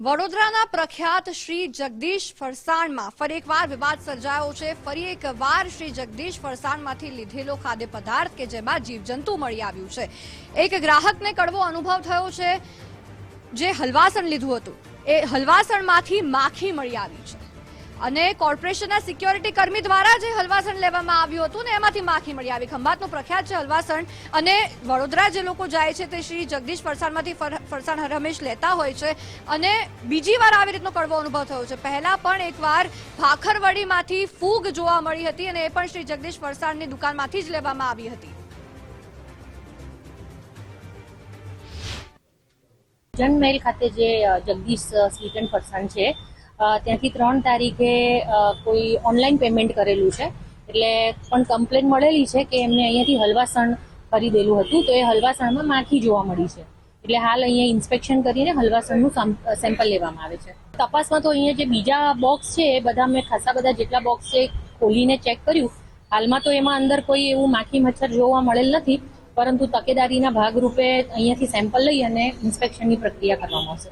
વડોદરાના પ્રખ્યાત શ્રી જગદીશ ફરસાણમાં ફરી એકવાર વિવાદ સર્જાયો છે. ફરી એકવાર શ્રી જગદીશ ફરસાણમાંથી લીધેલો ખાદ્ય પદાર્થ કે જેમાં જીવજંતુ મળી આવ્યું છે. એક ગ્રાહકને કડવો અનુભવ થયો છે જે હલવાસણ લીધું હતું. એ હલવાસણમાંથી માખી મળી આવી છે. અને કોર્પોરેશનના સિક્યોરિટી કર્મી દ્વારા જે હલવાસણ લેવામાં આવ્યું હતું ને એમાંથી માખી મળી આવી. ખંભાતનું પ્રખ્યાત છે હલવાસણ અને વડોદરા જે લોકો જાય છે તે શ્રી જગદીશ ફરસાણમાંથી ફરસાણ હર લેતા હોય છે અને બીજી વાર આવી રીતનો કડવો અનુભવ થયો છે. પહેલા પણ એકવાર ભાખરવડીમાંથી ફૂગ જોવા મળી હતી અને એ પણ શ્રી જગદીશ ફરસાણની દુકાનમાંથી જ લેવામાં આવી હતી. જનમહેલ ખાતે જે જગદીશ સ્વીટ એન્ડ ફરસાણ છે ત્યાંથી ત્રણ તારીખે કોઈ ઓનલાઈન પેમેન્ટ કરેલું છે. એટલે પણ કમ્પ્લેન મળેલી છે કે એમને અહીંયાથી હલવાસણ ખરીદેલું હતું. તો એ હલવાસણમાં માખી જોવા મળી છે. એટલે હાલ અહીંયા ઇન્સ્પેક્શન કરીને હલવાસણનું સેમ્પલ લેવામાં આવે છે. તપાસમાં તો અહીંયા જે બીજા બોક્સ છે, એ બધા મેં ખાસા બધા જેટલા બોક્સ છે ખોલીને ચેક કર્યું. હાલમાં તો એમાં અંદર કોઈ એવું માખી મચ્છર જોવા મળેલ નથી. પરંતુ તકેદારીના ભાગરૂપે અહીંયાથી સેમ્પલ લઈ અને ઇન્સ્પેક્શનની પ્રક્રિયા કરવામાં આવશે.